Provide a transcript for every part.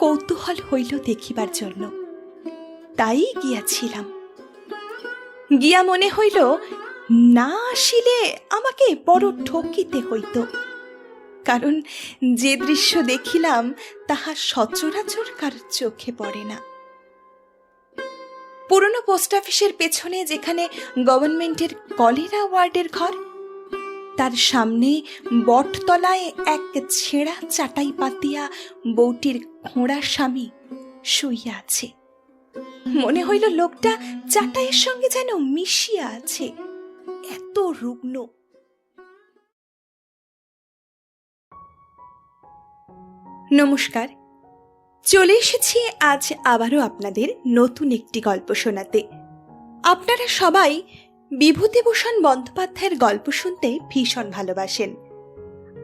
কৌতূহল হইল দেখিবার জন্য। তাই গিয়াছিলাম। গিয়া মনে হইল, না আসিলে আমাকে বড় ঠকিতে হইত। কারণ যে দৃশ্য দেখিলাম, তাহা সচরাচর কার চোখে পড়ে না। পুরনো পোস্ট অফিসের পেছনে যেখানে গভর্নমেন্টের কলেরা ওয়ার্ডের ঘর তার সামনে বটতলায় এক ছেঁড়া চাটাই পাতিয়া বউটির খোঁড়া স্বামী শুইয়া আছে। মনে হইল লোকটা চাটাইয়ের সঙ্গে যেন মিশিয়া আছে। এত রুগ্ন। নমস্কার। চলে এসেছি আজ আবারও আপনাদের নতুন একটি গল্প শোনাতে। আপনারা সবাই বিভূতিভূষণ বন্দ্যোপাধ্যায়ের গল্প শুনতে ভীষণ ভালোবাসেন।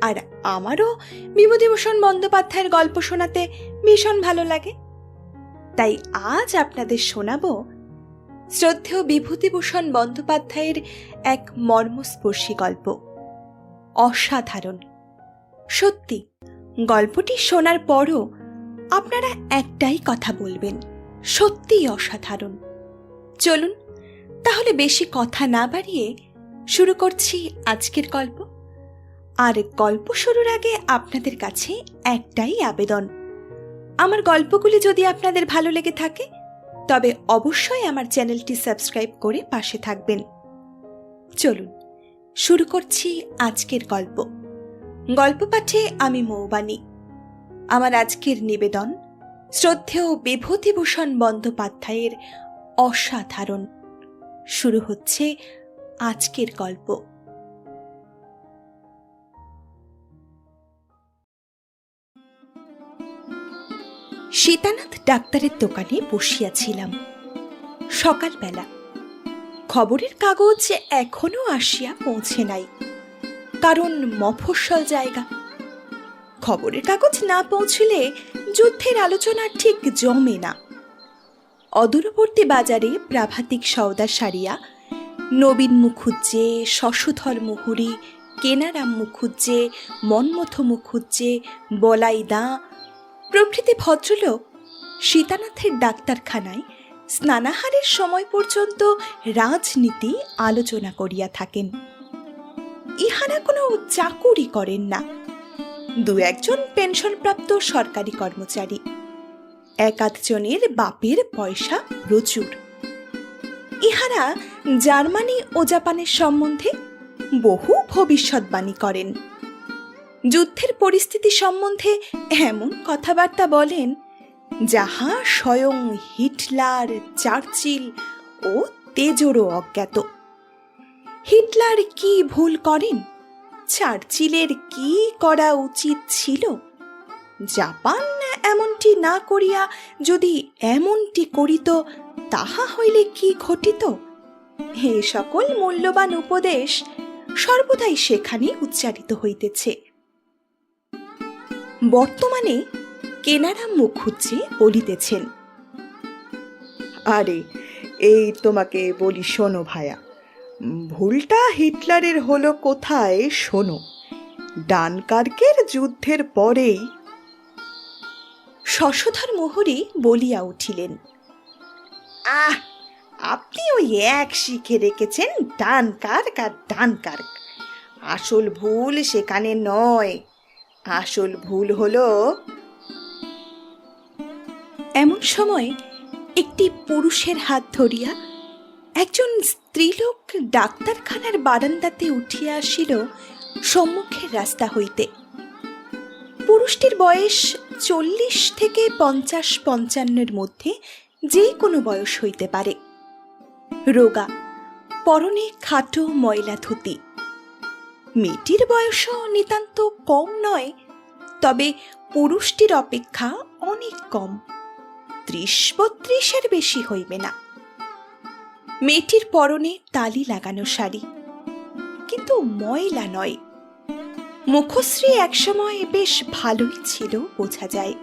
আর আমারও বিভূতিভূষণ বন্দ্যোপাধ্যায়ের গল্প শোনাতে ভীষণ ভালো লাগে। তাই আজ আপনাদের শোনাব শ্রদ্ধেয় বিভূতিভূষণ বন্দ্যোপাধ্যায়ের এক মর্মস্পর্শী গল্প। অসাধারণ। সত্যি, গল্পটি শোনার পরও আপনারা একটাই কথা বলবেন, সত্যিই অসাধারণ। চলুন তাহলে বেশি কথা না বাড়িয়ে শুরু করছি আজকের গল্প। আর গল্প শুরুর আগে আপনাদের কাছে একটাই আবেদন। আমার গল্পগুলি যদি আপনাদের ভালো লেগে থাকে, তবে অবশ্যই আমার চ্যানেলটি সাবস্ক্রাইব করে পাশে থাকবেন। চলুন, শুরু করছি আজকের গল্প। গল্প পাঠে আমি মৌবানী আমার আজকের নিবেদন শ্রদ্ধেয় বিভূতিভূষণ বন্দ্যোপাধ্যায়ের অসাধারণ শুরু হচ্ছে আজকের গল্প। সীতানাথ ডাক্তারের দোকানে বসিয়াছিলাম। সকালবেলা। খবরের কাগজ এখনও আসিয়া পৌঁছে নাই, কারণ মফস্বল জায়গা। খবরের কাগজ না পৌঁছলে যুদ্ধের আলোচনা ঠিক জমে না। অদূরবর্তী বাজারে প্রাভাতিক সওদা সারিয়া, নবীন মুখুজ্জে, শশধর মুহুরি, কেনারাম মুখুজ্জে, মন্মথ মুখুজ্জে, বলাই দাঁ, প্রভৃতি ভদ্রলোক সীতানাথের ডাক্তারখানায় স্নানাহারের সময় পর্যন্ত রাজনীতি আলোচনা করিয়া থাকেন। ইহারা কোনো চাকুরি করেন না। দু একজন পেনশনপ্রাপ্ত সরকারি কর্মচারী। এক আধজনের বাপের পয়সা প্রচুর। ইহারা জার্মানি ও জাপানের সম্বন্ধে বহু ভবিষ্যৎবাণী করেন। যুদ্ধের পরিস্থিতি সম্বন্ধে এমন কথাবার্তা বলেন, যাহা স্বয়ং হিটলার, চার্চিল ও তেজোরও অজ্ঞাত। হিটলার কি ভুল করেন? চার্চিলের কি করা উচিত ছিল? জাপান এমনটি না করিয়া যদি এমনটি করিত, তাহা হইলে কি ঘটিত? হে সকল মূল্যবান উপদেশ সর্বদাই সেখানে উচ্চারিত হইতেছে। বর্তমানে কেনারাম মুখুজ্জে বলিতেছেন, আরে, এই তোমাকে বলি শোনো ভায়া, ভুলটা হিটলারের হলো কোথায় শোনো, ডানকার্কের যুদ্ধের পরেই শশধর মোহরি বলিয়া উঠিলেন, আহ, আপনি ওই এক শিখে রেখেছেন ডান কার্ক আর ডান কার্ক আসল ভুল সেখানে নয়। আসল ভুল হলো এমন সময় একটি পুরুষের হাত ধরিয়া একজন স্ত্রীলোক ডাক্তারখানার বারান্দাতে উঠিয়া আসিল সম্মুখের রাস্তা হইতে। পুরুষটির বয়স চল্লিশ থেকে পঞ্চাশ পঞ্চান্নের মধ্যে যে কোনো বয়স হইতে পারে। রোগা, পরনে খাটো ময়লা ধুতি। মেয়েটির বয়সও নিতান্ত কম নয়, তবে পুরুষটির অপেক্ষা অনেক কম। ত্রিশ বত্রিশের বেশি হইবে না। মেয়েটির পরনে তালি লাগানো শাড়ি, কিন্তু ময়লা নয়। মুখশ্রী একসময় বেশ ভালোই ছিল, বোঝা যায়।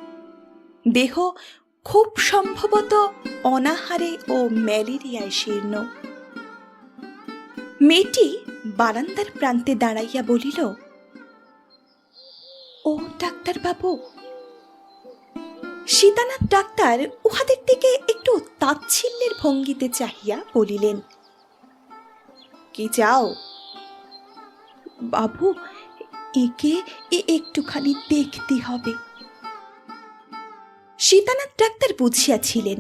দেহ খুব সম্ভবত অনাহারে ও ম্যালেরিয়ায় শীর্ণ। মেয়েটি বারান্দার প্রান্তে দাঁড়াইয়া বলিল, ও ডাক্তারবাবু, সীতানাথ ডাক্তার উহাদের দিকে একটু তাচ্ছিল্যের ভঙ্গিতে চাহিয়া বলিলেন, কি চাও? বাবু একে এ একটুখানি দেখতে হবে। সীতানাথ ডাক্তার বুঝিয়াছিলেন,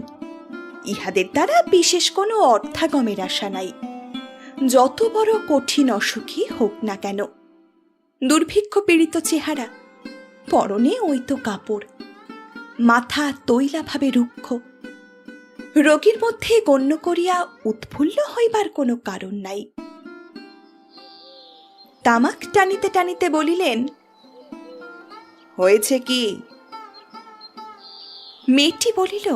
ইহাদের দ্বারা বিশেষ কোনো অর্থাগমের আশা নাই। যত বড় কঠিন অসুখী হোক না কেন, দুর্ভিক্ষ পীড়িত চেহারা, পরনে ওই তো কাপড়, মাথা তৈলাভাবে রুক্ষ। রোগীর মধ্যে গণ্য করিয়া উৎফুল্ল হইবার কোনো কারণ নাই। তামাক টানিতে টানিতে বলিলেন, হয়েছে কি? মেয়েটি বলিল,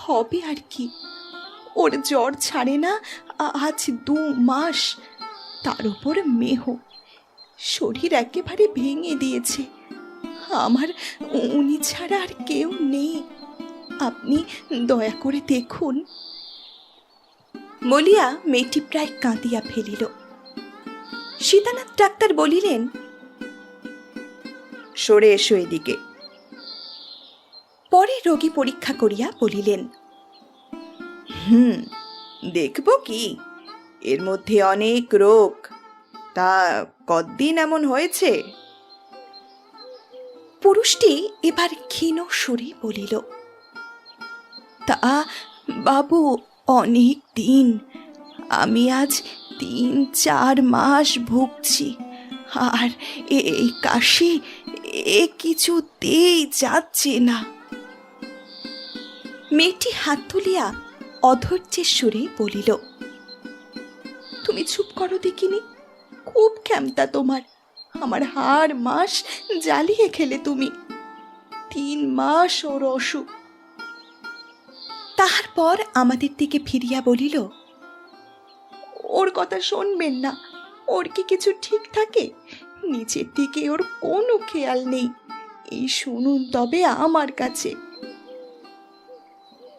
হবে আর কি। ওর জ্বর ছাড়ে না আজ দু মাস। তার উপর মেহ। শরীর একেবারে ভেঙে দিয়েছে। আমার উনি ছাড়া আর কেউ নেই। আপনি দয়া করে দেখুন। বলিয়া মেয়েটি প্রায় কাঁদিয়া ফেলিল। সীতানাথ ডাক্তার বলিলেন সরে এসো এদিকে। পরে রোগী পরীক্ষা করিয়া বলিলেন হুম দেখব কি? এর মধ্যে অনেক রোগ। তা কতদিন এমন হয়েছে? পুরুষটি এবার ক্ষীণ সুরে বলিল তা বাবু অনেক দিন। আমি আজ তিন চার মাস ভুগছি। আর এই কাশি এ কিছুতেই যাচ্ছে না। মেয়েটি হাত তুলিয়া অধৈর্যের সুরে বলিল, তুমি চুপ করো দেখিনি? খুব ক্ষমতা তোমার। আমার হাড় মাস জ্বালিয়ে খেলে তুমি। তিন মাস ওর অসুখ। তাহার পর আমাদের দিকে ফিরিয়া বলিল ওর কথা শুনবেন না। ওর কি কিছু ঠিক থাকে? নিচের দিকে ওর কোনো খেয়াল নেই। এই শুনুন তবে আমার কাছে।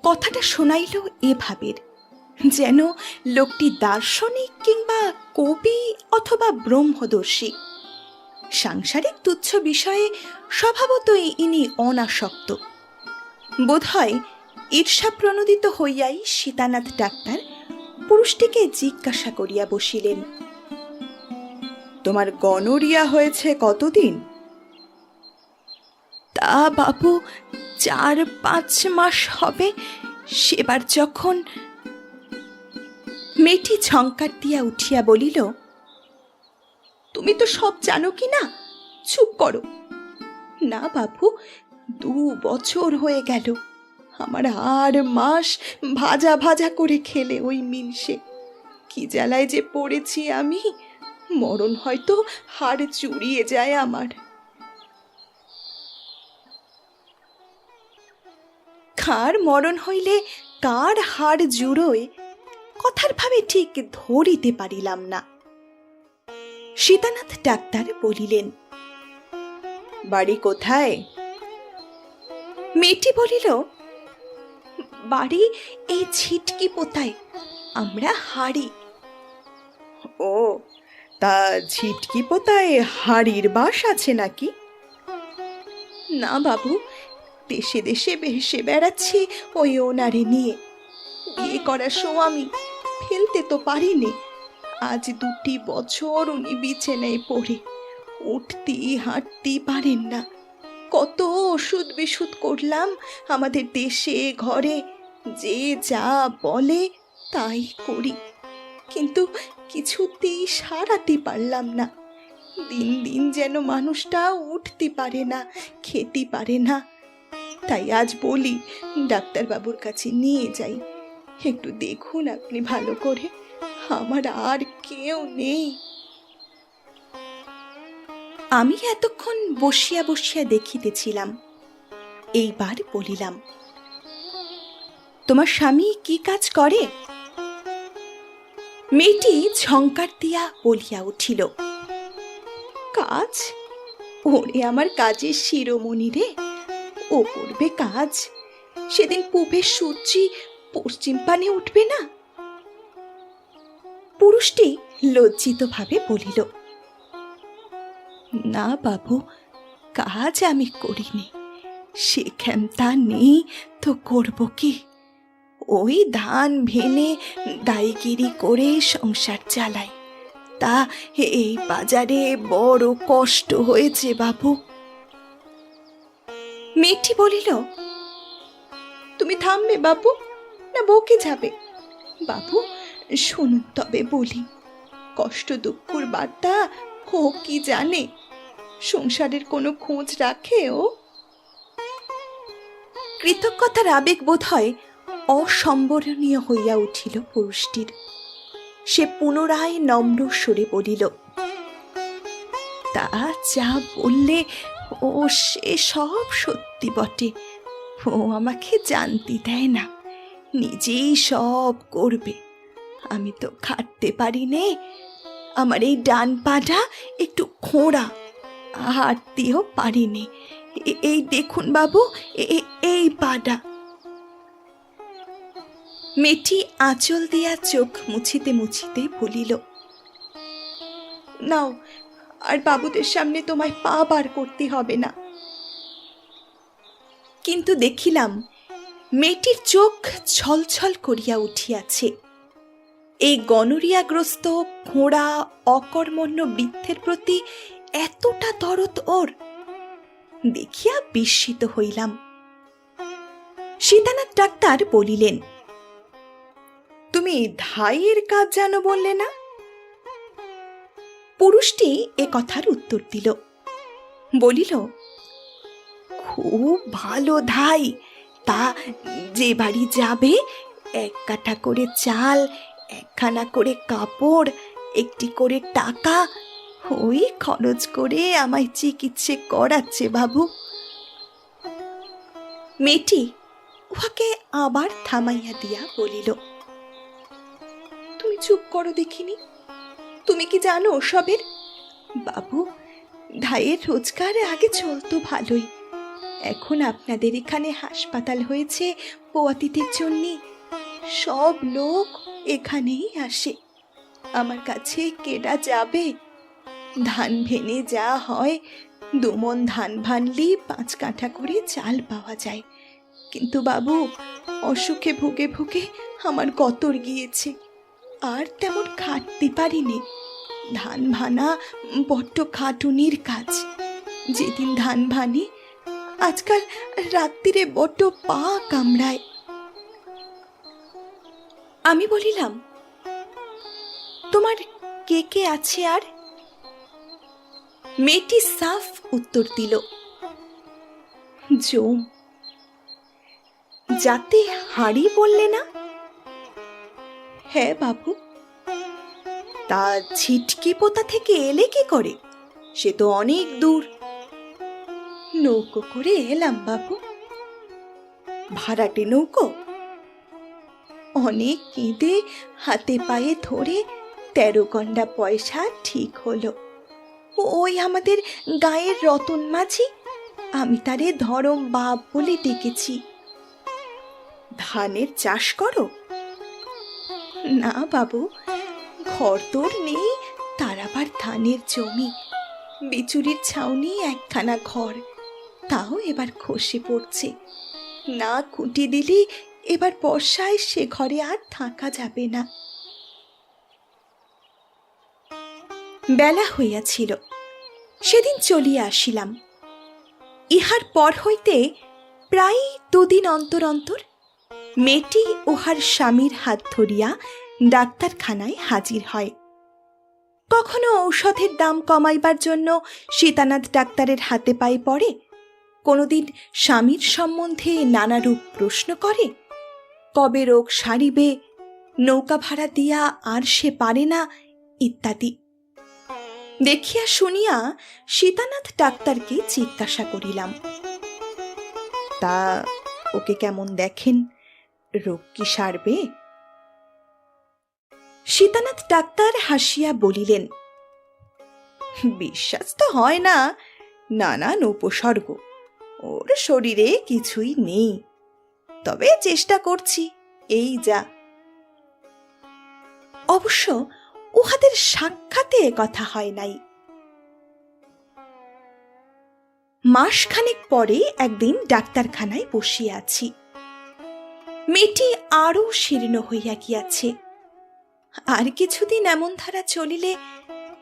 কথাটা শোনাইল এভাবের যেন লোকটি দার্শনিক কিংবা কবি অথবা ব্রহ্মদর্শী। সাংসারিক তুচ্ছ বিষয়ে স্বভাবতই ইনি অনাসক্ত। বোধহয় ঈর্ষা প্রণোদিত হইয়াই সীতানাথ ডাক্তার পুরুষটিকে জিজ্ঞাসা করিয়া বসিলেন, তোমার গনোরিয়া হয়েছে কতদিন? তা বাবু, চার পাঁচ মাস হবে, সেবার যখন মেয়েটি ঝঙ্কার দিয়া উঠিয়া বলিল, তুমি তো সব জানো কি না? চুপ করো। না বাবু, দু বছর হয়ে গেল। আমার আর মাস ভাজা ভাজা করে খেলে ওই মিনসে। কি জ্বালায় যে পড়েছি আমি, মরণ হয়তো হাড় চুরিয়ে যায় আমার। খার মরণ হইলে কার হাড় জুড়োয়, কথার ভাবে ঠিক ধরিতে পারিলাম না। সীতানাথ ডাক্তার বলিলেন, বাড়ি কোথায়? মেয়েটি বলিল বাড়ি এই ছিটকি পোতায়। আমরা হাড়ি। ও তা ঝিটকি পোতায় হাড়ির বাস আছে নাকি? না বাবু দেশে দেশে ভেসে বেড়াচ্ছি ওই ওনারে নিয়ে। বিয়ে করার স্বামী ফেলতে তো পারিনি। আজ দুটি বছর উনি বিছানায় পড়ে। উঠতে হাঁটতে পারেন না। কত ওষুধ বিশুধ করলাম আমাদের দেশে, ঘরে। যে যা বলে তাই করি। কিন্তু কিছুতেই সারাতে পারলাম না। দিন দিন যেন মানুষটা উঠতে পারে না, খেতে পারে না। তাই আজ বলি, ডাক্তারবাবুর কাছে নিয়ে যাই। একটু দেখুন আপনি ভালো করে। আমার আর কেউ নেই। আমি এতক্ষণ বসিয়া বসিয়া দেখিতেছিলাম। এইবার বলিলাম, তোমার স্বামী কি কাজ করে? মেয়েটি ঝঙ্কার দিয়া বলিয়া উঠিল, কাজ? ওরে আমার কাজের শিরোমণি রে! ও করবে কাজ? সেদিন পূবের সূর্যি পশ্চিম পানে উঠবে না? পুরুষটি লজ্জিতভাবে বলিল না বাবু, কাজ আমি করিনি। সে ক্ষমতা নেই তো করব কি? ওই ধান ভেনে দায়গিরি করে সংসার চালাই। তা এই বাজারে বড় কষ্ট হয়েছে বাবু। মেয়েটি বলিল, তুমি থামবে বাবু, না বউকে যাবে? বাবু, শুনুন তবে বলি, কষ্ট দুঃখর বার্তা ও কি জানে? সংসারের কোনো খোঁজ রাখে ও? কৃতজ্ঞতার আবেগ বোধ হয় অসম্বরণীয় হইয়া উঠিল পুরুষটির। সে পুনরায় নম্র সরে বলিল, তা যা বললে ও সে সব সত্যি বটে। ও আমাকে জানতে দেয় না, নিজেই সব করবে। আমি তো খাটতে পারি নে। আমার এই ডান পাটা একটু খোঁড়া। হাঁটতেও পারিনি। এই দেখুন বাবু এই পাটা। মেয়েটি আঁচল দিয়া চোখ মুছিতে মুছিতে বলিল, নাও, আর বাবুদের সামনে তোমায় পা বার করতে হবে না। কিন্তু দেখিলাম, মেয়েটির চোখ ছলছল করিয়া উঠিয়াছে। এই গনরিয়াগ্রস্ত খোঁড়া অকর্মণ্য বৃদ্ধের প্রতি এতটা দরদ ওর? দেখিয়া বিস্মিত হইলাম। সীতানাথ ডাক্তার বলিলেন, তুমি ধাইয়ের কাজ জানো বললে না? পুরুষটি এ কথার উত্তর দিল, বলিল, খুব ভালো ধাই। তা যে বাড়ি যাবে, এক কাঠা করে চাল একখানা করে কাপড়, একটি করে টাকা। ওই খরচ করে আমায় চিকিৎসে করাচ্ছে বাবু। মেয়েটি উহাকে আবার থামাইয়া দিয়া বলিল, তুমি চুপ করো দেখিনি? তুমি কি জানো ওসবের? বাবু, ধাইয়ের রোজগার আগে চলতো ভালোই। এখন আপনাদের এখানে হাসপাতাল হয়েছে, পোয়াতিদের জন্য। সব লোক এখানেই আসে। আমার কাছে কেডা যাবে? ধান ভেনে যা হয়, দুমন ধান ভানলি পাঁচ কাঠা করে চাল পাওয়া যায়। কিন্তু বাবু, অসুখে ভুগে ভুগে আমার কতর গিয়েছে। আর তেমন খাটতে পারিনি। ধান ভানা বড্ড খাটুনির কাজ। যেদিন ধান ভানি, আজকাল রাত্রিরে বড্ড পা কামড়ায়। আমি বলিলাম, তোমার কে কে আছে আর? মেয়েটি সাফ উত্তর দিল জম যাতে হাড়ি বললে না? হ্যাঁ বাবু। তা ছিটকি পোতা থেকে এলে কি করে? সে তো অনেক দূর। নৌকো করে এলাম বাবু। ভাড়াটে নৌকো? অনেক কেঁদে হাতে পায়ে ধরে তেরো গন্ডা পয়সা ঠিক হলো। ওই আমাদের গায়ের রতন মাঝি, আমি তারে ধরম বাপ বলে ডেকেছি। ধানের চাষ করো? না বাবু, ঘর তোর নেই, তার আবার ধানের জমি। বিচুরির ছাউনি একখানা ঘর, তাও এবার খসে পড়ছে। না খুঁটি দিলি এবার বর্ষায় সে ঘরে আর থাকা যাবে না। বেলা হইয়াছিল। সেদিন চলিয়া আসিলাম। ইহার পর হইতে প্রায় দুদিন অন্তর অন্তর মেয়েটি উহার স্বামীর হাত ধরিয়া ডাক্তারখানায় হাজির হয়। কখনো ঔষধের দাম কমাইবার জন্য সীতানাথ ডাক্তারের হাতে পায়ে পড়ে? কোনোদিন স্বামীর সম্বন্ধে নানারূপ প্রশ্ন করে? কবে রোগ সারিবে, নৌকা ভাড়া দিয়া আর সে পারে না, ইত্যাদি। দেখিয়া শুনিয়া সীতানাথ ডাক্তারকে জিজ্ঞাসা করিলাম, তা ওকে কেমন দেখেন? রোগ কি সারবে? সীতানাথ ডাক্তার হাসিয়া বলিলেন, বিশ্বাস তো হয় না, নানান উপসর্গ, ওর শরীরে কিছুই নেই। তবে চেষ্টা করছি। এই যা। অবশ্য উহাদের সাক্ষাতে কথা হয় নাই। মাসখানেক পরে একদিন ডাক্তারখানায় বসিয়া আছি। মেয়েটি আরও শীর্ণ হইয়া গিয়াছে। আর কিছুদিন এমন ধারা চলিলে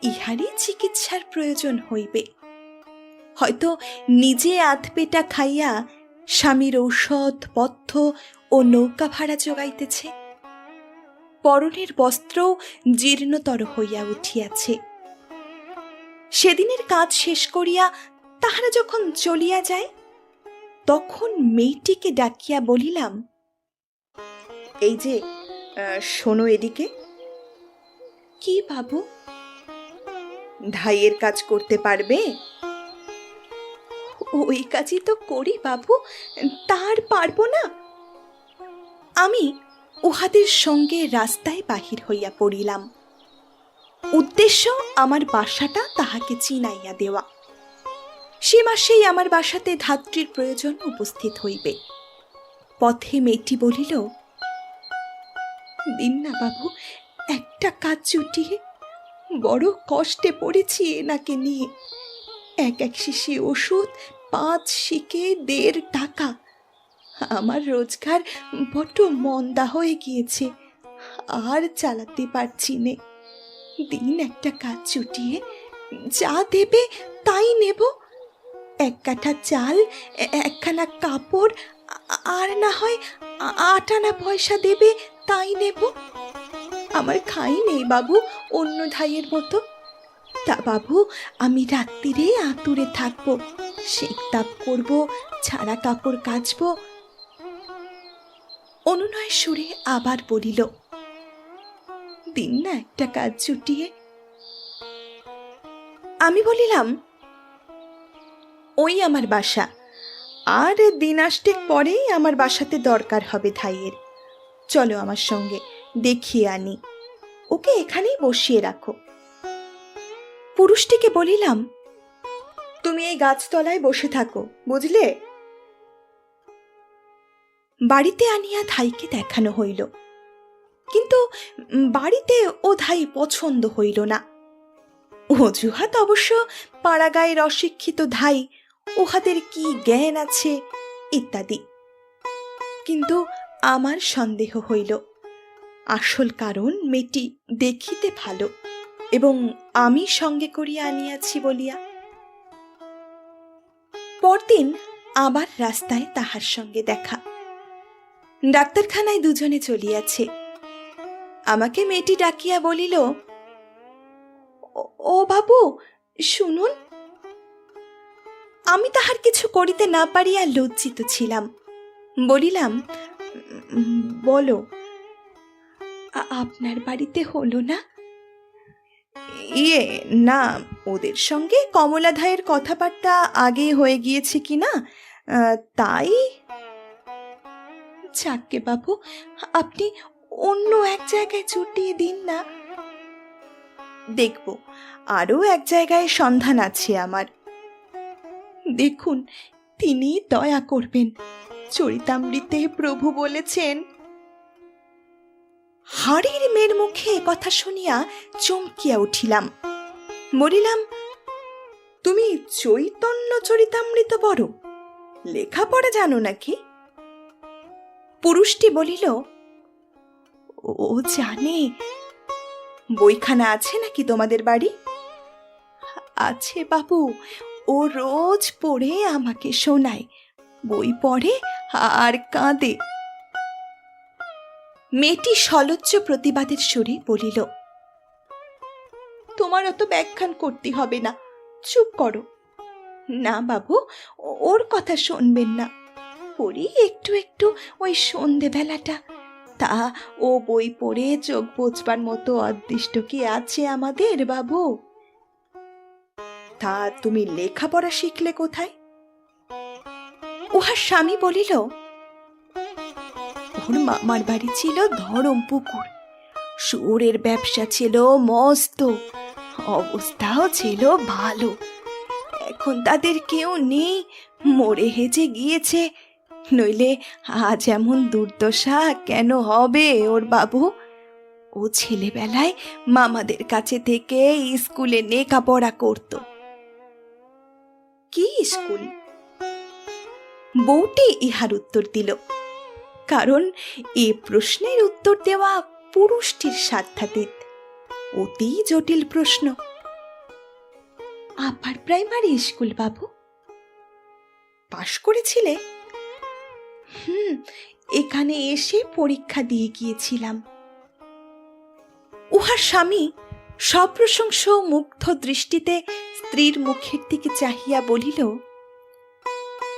ইহারই চিকিৎসার প্রয়োজন হইবে। হয়তো নিজে আধপেটা খাইয়া স্বামীর ঔষধ, পথ্য ও নৌকা ভাড়া যোগাইতেছে পরনের বস্ত্রও জীর্ণতর হইয়া উঠিয়াছে। সেদিনের কাজ শেষ করিয়া তাহারা যখন চলিয়া যায়, তখন মেয়েটিকে ডাকিয়া বলিলাম, এই যে শোনো এদিকে। কি বাবু? ধাইয়ের কাজ করতে পারবে? ওই কাজই তো করি, বাবু। তার পারব না। আমি উহাদের সঙ্গে রাস্তায় বাহির হইয়া পড়িলাম। উদ্দেশ্য আমার বাসাটা তাহাকে চিনাইয়া দেওয়া। সে মাসেই আমার বাসাতে ধাত্রীর প্রয়োজন উপস্থিত হইবে। পথে মেয়েটি বলিল, দিন না, বাবু, একটা কাজ জুটিয়ে বড় কষ্টে পড়েছি এনাকে নিয়ে। এক এক শিশি ওষুধ, পাঁচ শিকে দেড় টাকা। আমার রোজগার বড্ড মন্দা হয়ে গিয়েছে, আর চালাতে পারছি নে। দিন একটা কাজ চুটিয়ে যা দেবে তাই নেব। এক কাঠা চাল, একখানা কাপড়, আর না হয় আট আনা পয়সা দেবে তাই নেব। আমার খাই নেই বাবু, অন্য ধাইয়ের মতো। তা বাবু, আমি রাত্রিরে আতুরে থাকব তাপ করব, ছাড়া কাপড় কাচবো। অনুনয় সুরে আবার বলিল, দিন না একটা কাজ ছুটিয়ে আমি বলিলাম, ওই আমার বাসা। আর দিন আষ্টেক পরেই আমার বাসাতে দরকার হবে ধাইয়ের। চলো আমার সঙ্গে, দেখিয়ে আনি। ওকে এখানেই বসিয়ে রাখো। পুরুষটিকে বলিলাম, তুমি এই গাছতলায় বসে থাকো, বুঝলে? বাড়িতে আনিয়া ধাইকে দেখানো হইল। কিন্তু বাড়িতে ও ধাই পছন্দ হইল না। অজুহাত অবশ্য পাড়াগাঁয়ের অশিক্ষিত ধাই উহাদের কি জ্ঞান আছে, ইত্যাদি। কিন্তু আমার সন্দেহ হইল। আসল কারণ মেয়েটি দেখিতে ভালো। এবং আমি সঙ্গে করিয়া আনিয়াছি বলিয়া। পরদিন আবার রাস্তায় তাহার সঙ্গে দেখা। ডাক্তারখানায় দুজনে চলিয়াছে। আমাকে মেয়েটি ডাকিয়া বলিল, "ও- বাবু, শুনুন। আমি তাহার কিছু করিতে না পারিয়া লজ্জিত ছিলাম। বলিলাম বলো আপনার বাড়িতে হলো না ইয়ে না, ওদের সঙ্গে কমলা ধায়ের কথাবার্তা আগে হয়ে গিয়েছে কি না? তাই? যাকে বাবু আপনি অন্য এক জায়গায় ছুটিয়ে দিন না। দেখব, আরও এক জায়গায় সন্ধান আছে আমার। দেখুন তিনি দয়া করবেন। চরিতামৃতে প্রভু বলেছেন হাড়ির মেয়ের মুখে কথা শুনিয়া চমকিয়া উঠিলাম। বলিলাম, তুমি চৈতন্য চরিতামৃত বড় লেখাপড়া জানো নাকি? পুরুষটি বলিল, ও জানে। বইখানা আছে নাকি তোমাদের বাড়ি? আছে বাবু, ও রোজ পড়ে আমাকে শোনায়। বই পড়ে আর কাঁদে। মেয়েটি সলজ্জ প্রতিবাদের সুরে বলিল, তোমার অত ব্যাখ্যান করতে হবে না, চুপ করো। না বাবু, ওর কথা শুনবেন না। পড়ি একটু একটু ওই সন্ধেবেলাটা। তা ও বই পড়ে চোখ বোঝবার মতো অদৃষ্ট কি আছে আমাদের বাবু? তা তুমি লেখাপড়া শিখলে কোথায়? উহার স্বামী বলিল ওর মামার বাড়ি ছিল ধরমপুকুর। শুয়োরের ব্যবসা ছিল মস্ত, অবস্থাও ছিল ভালো। এখন তাদের কেউ নেই, মরে হেজে গিয়েছে। নইলে আজ এমন দুর্দশা কেন হবে ওর বাবু? ও ছেলেবেলায় মামাদের কাছে থেকে স্কুলে লেখাপড়া করত। কি স্কুল? বউটি ইহার উত্তর দিল। কারণ এ প্রশ্নের উত্তর দেওয়া পুরুষটির সাধ্যাতীত। অতি জটিল প্রশ্ন। আপার প্রাইমারি স্কুল, বাবু। পাশ করেছিলে? হুম, এখানে এসে পরীক্ষা দিয়ে গিয়েছিলাম। উহার স্বামী সপ্রশংস মুগ্ধ দৃষ্টিতে স্ত্রীর মুখের দিকে চাহিয়া বলিল,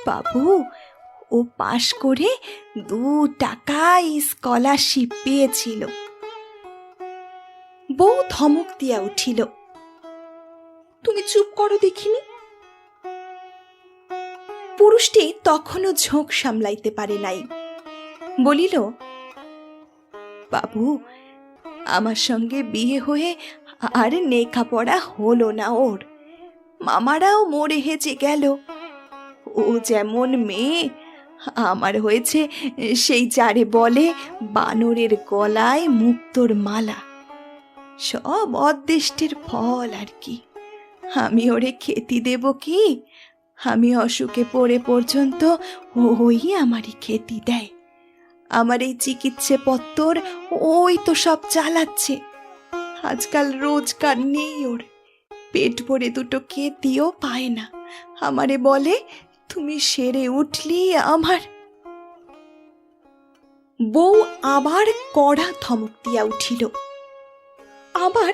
বাবু ও পাশ করে দু টাকা স্কলারশিপ পেয়েছিল। বউ ধমক দিয়া উঠিল, তুমি চুপ করো দেখিনি? পুরুষটি তখনও ঝোঁক সামলাইতে পারে নাই। বলিল, বাবু, আমার সঙ্গে বিয়ে হয়ে আর লেখাপড়া হলো না ওর। মামারাও মরে হেজে গেল। ও যেমন মেয়ে আমার হয়েছে, সেই যারে বলে বানরের গলায় মুক্তোর মালা। সব অদৃষ্টির ফল আর কি। আমি ওরে খেতি দেব কি? আমি অসুখে পড়ে পর্যন্ত ওই আমারই খেতি দেয়। আমার এই চিকিৎসে পত্তর ওই তো সব চালাচ্ছে। আজকাল রোজগার নেই ওর। পেট ভরে দুটো খেতিও পায় না। আমারে বলে তুমি সেরে উঠলি আমার। বউ আবার কড়া ধমক দিয়া উঠিল। আবার,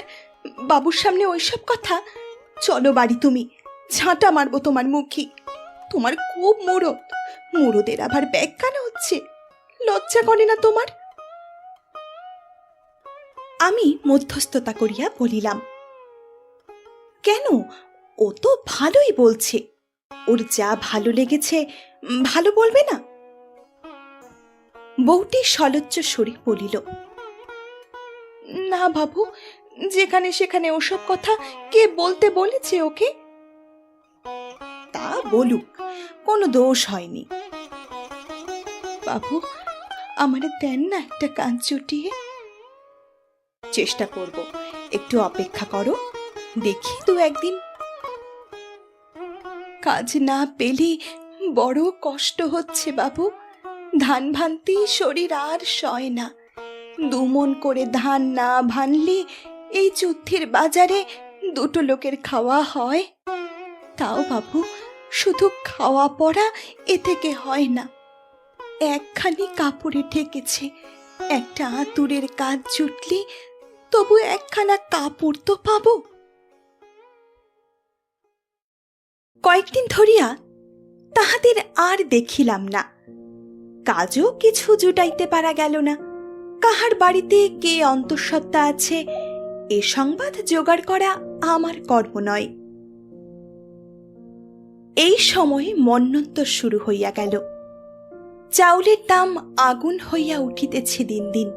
বাবুর সামনে ওইসব কথা? চলো বাড়ি তুমি, ঝাঁটা মারবো তোমার মুখি। তোমার খুব মুরদ, মুরদের আবার ব্যাগ কানা হচ্ছে, লজ্জা করে না তোমার? আমি মধ্যস্থতা করিয়া বলিলাম, কেন? ও তো ভালোই বলছে। ওর যা ভালো লেগেছে ভালো বলবে না? বউটি সলজ্জ সরে বলিল, না বাবু, যেখানে সেখানে ওসব কথা কে বলতে বলেছে ওকে? তা বলুক, কোনো দোষ হয়নি। বাবু, আমারে দেন না একটা কান চুটিয়ে। চেষ্টা করব, একটু অপেক্ষা করো, দেখি দু একদিন কাজ না পেলে বড় কষ্ট হচ্ছে বাবু। ধান ভানতি শরীর আর সয় না। দুমন করে ধান না ভানলে এই যুদ্ধের বাজারে দুটো লোকের খাওয়া হয়। তাও বাবু, শুধু খাওয়া পড়া এ থেকে হয় না। একখানি কাপড়ে ঠেকেছে, একটা আতুরের কাজ জুটলি তবু একখানা কাপড় তো পাবো। কয়েকদিন ধরিয়া তাহাদের আর দেখিলাম না। কাজও কিছু জুটাইতে পারা গেল না। কাহার বাড়িতে কে অন্তঃসত্ত্বা আছে, এ সংবাদ জোগাড় করা আমার কর্ম নয়। এই সময় মন্বন্তর শুরু হইয়া গেল। চাউলের দাম আগুন হইয়া উঠিতেছে দিন দিন।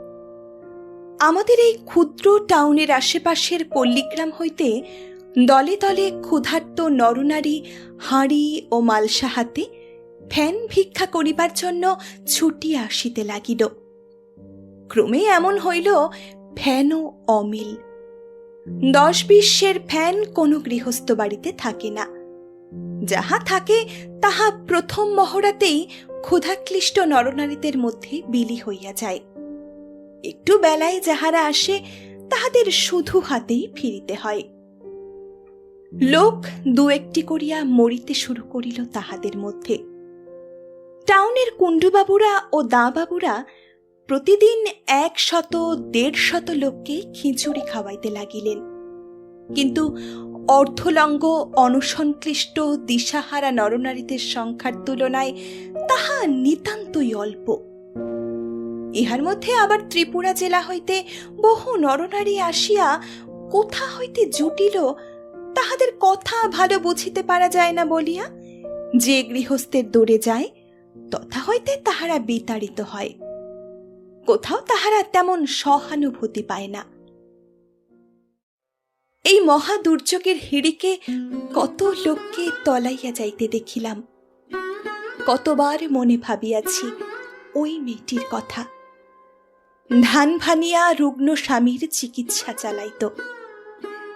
আমাদের এই ক্ষুদ্র টাউনের আশেপাশের পল্লীগ্রাম হইতে দলে দলে ক্ষুধার্ত নরনারী, হাঁড়ি ও মালসা হাতে ফ্যান ভিক্ষা করিবার জন্য ছুটি আসিতে লাগিল। ক্রমে এমন হইল, ফ্যানও অমিল। দশ বিশ্বের ফ্যান কোনো গৃহস্থ বাড়িতে থাকে না। যাহা থাকে, তাহা প্রথম মহড়াতেই ক্ষুধাক্লিষ্ট নরনারীদের মধ্যে বিলি হইয়া যায়। একটু বেলায় যাহারা আসে, তাহাদের শুধু হাতেই ফিরিতে হয়। লোক দু একটি করিয়া মরিতে শুরু করিল তাহাদের মধ্যে। টাউনের কুণ্ডুবাবুরা ও দাবাবুরা প্রতিদিন এক শত দেড় শত লোককে খিচুড়ি খাওয়াইতে লাগিলেন। কিন্তু অর্ধলঙ্গ অনসংক্লিষ্ট দিশাহারা নরনারীদের সংখ্যার তুলনায় তাহা নিতান্তই অল্প। ইহার মধ্যে আবার ত্রিপুরা জেলা হইতে বহু নরনারী আসিয়া কোথা হইতে জুটিল তাহাদের কথা ভালো বুঝিতে পারা যায় না বলিয়া, যে গৃহস্থের দৌড়ে যায় তথা হইতে তাহারা বিতাড়িত হয়। কোথাও তাহারা তেমন সহানুভূতি পায় না। এই মহা দুর্যোগের হিড়িকে কত লোককে তলাইয়া যাইতে দেখিলাম। কতবার মনে ভাবিয়াছি, ওই মেয়েটির কথা। ধান ভানিয়া রুগ্ন স্বামীর চিকিৎসা চালাইত।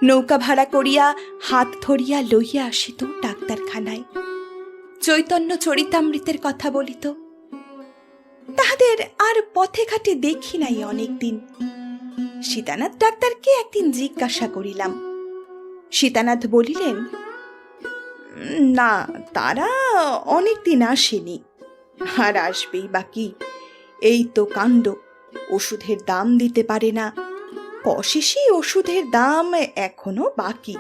নৌকা ভাড়া করিয়া হাত ধরিয়া লইয়া আসিত ডাক্তারখানায়। চৈতন্য চরিতামৃতের কথা বলিত, তাহাদের আর পথে ঘাটে দেখি নাই অনেকদিন। সীতানাথ ডাক্তারকে একদিন জিজ্ঞাসা করিলাম। সীতানাথ বলিলেন, না, তারা অনেক দিন আসেনি। আর আসবেই বাকি এই তো কাণ্ড, ওষুধের দাম দিতে পারে না। অশেষই ওষুধের দাম এখনও বাকি।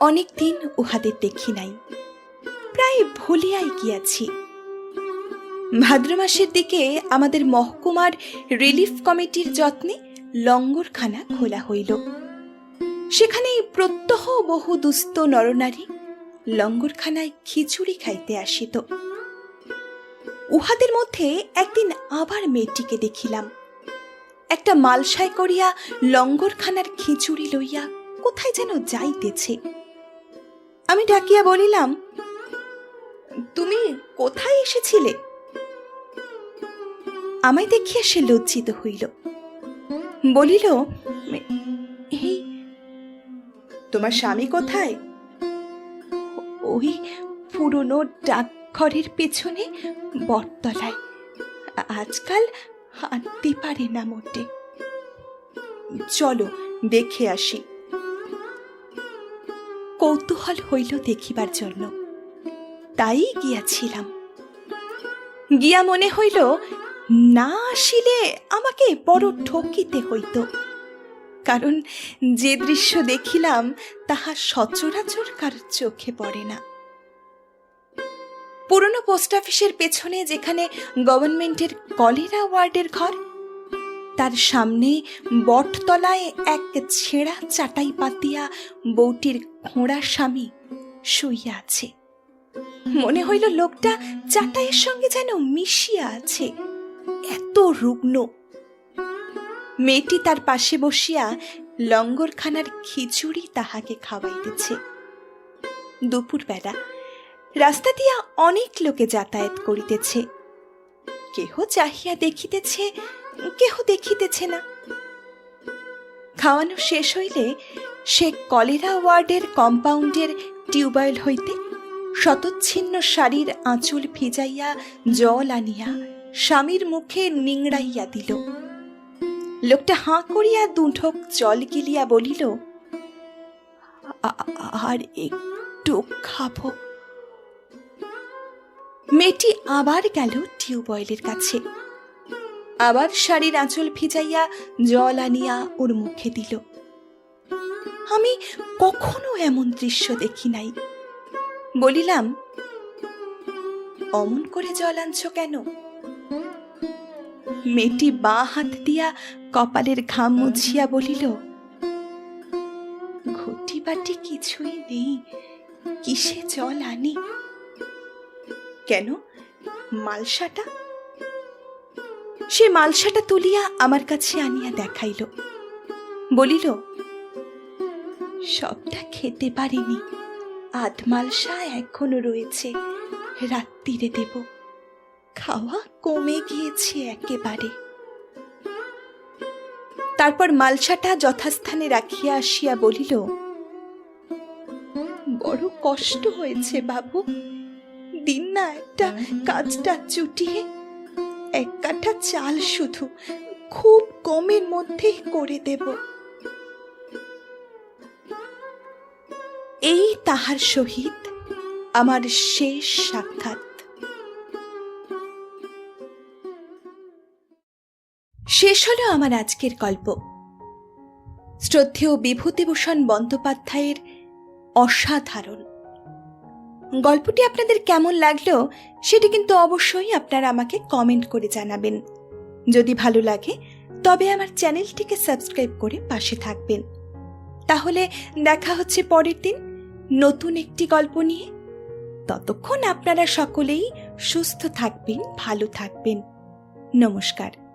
অনেক দিন উহাদের দেখি নাই। প্রায় ভুলিয়াই গিয়াছি। ভাদ্র মাসের দিকে আমাদের মহকুমার রিলিফ কমিটির যত্নে লঙ্গরখানা খোলা হইল। সেখানে প্রত্যহ বহু দুস্থ নরনারী লঙ্গরখানায় খিচুড়ি খাইতে আসিত। উহাদের মধ্যে একদিন আবার মেয়েটিকে দেখিলাম। একটা মালসায় করিয়া লঙ্গরখানার খিচুড়ি লইয়া কোথায় যেন যাইতেছে। আমি ডাকিয়া বলিলাম, তুমি কোথায় এসেছিলে? আমায় দেখিয়া সে লজ্জিত হইল। বলিল তোমার স্বামী কোথায়? ওই পুরনো ডাকঘরের পেছনে বটতলায়। আজকাল হাঁটতে পারে না মোটে। চলো, দেখে আসি। কৌতূহল হইল দেখিবার জন্য। তাই গিয়াছিলাম। গিয়া মনে হইল, না আসিলে আমাকে বড় ঠকিতে হইত। কারণ যে দৃশ্য দেখিলাম, তাহা সচরাচর কার চোখে পড়ে না। পুরনো পোস্ট অফিসের পেছনে যেখানে গভর্নমেন্টের কলেরা ওয়ার্ডের ঘর, তার সামনে বটতলায় এক ছেঁড়া চাটাই পাতিয়া বউটির খোঁড়া স্বামী শুইয়া আছে। মনে হইল লোকটা চাটাইয়ের সঙ্গে যেন মিশিয়া আছে। এত রুগ্ন। মেয়েটি তার পাশে বসিয়া লঙ্গরখানার খিচুড়ি তাহাকে খাওয়াইতেছে। দুপুরবেলা রাস্তা দিয়া অনেক লোকে যাতায়াত করিতেছে। কেহ চাহিয়া দেখিতেছে, কেহ দেখিতেছে না। খাওয়ানো শেষ হইলে সে কলেরা ওয়ার্ডের কম্পাউন্ডের টিউবওয়েল হইতে শতচ্ছিন্ন শাড়ির আঁচল ভিজাইয়া জল আনিয়া স্বামীর মুখে নিংড়াইয়া দিল। লোকটা হাঁ করিয়া দুঢোক জল গিলিয়া বলিল আর একটু খাব। মেয়েটি আবার গেল টিউবওয়েলের কাছে। আবার শাড়ির আঁচল ভিজাইয়া জল আনিয়া ওর মুখে দিল। আমি কখনো এমন দৃশ্য দেখি নাই। বলিলাম, অমন করে জল আনছ কেন? মেয়েটি বাঁ হাত দিয়া কপালের ঘাম মুছিয়া বলিল ঘটি বাটি কিছুই নেই। কিসে জল আনি? কেন? মালসাটা? সে মালসাটা তুলিয়া আমার কাছে আনিয়া দেখাইল। বলিল, সবটা খেতে পারিনি। আধ মালসা এখনও রয়েছে। রাত্রিরে দেব। খাওয়া কমে গিয়েছে একেবারে। তারপর মালসাটা যথাস্থানে রাখিয়া আসিয়া বলিল, বড় কষ্ট হয়েছে বাবু। দিন না একটা কাজটা চুটিয়ে এক কাঠা চাল শুধু খুব কমের মধ্যেই করে দেব। এই তাহার সহিত আমার শেষ সাক্ষাৎ। শেষ হলো আমার আজকের গল্প। শ্রদ্ধেয় বিভূতিভূষণ বন্দ্যোপাধ্যায়ের অসাধারণ। গল্পটি আপনাদের কেমন লাগল সেটি কিন্তু অবশ্যই আপনারা আমাকে কমেন্ট করে জানাবেন। যদি ভালো লাগে, তবে আমার চ্যানেলটিকে সাবস্ক্রাইব করে পাশে থাকবেন। তাহলে দেখা হচ্ছে পরের দিন নতুন একটি গল্প নিয়ে। ততক্ষণ আপনারা সকলেই সুস্থ থাকবেন, ভালো থাকবেন। নমস্কার।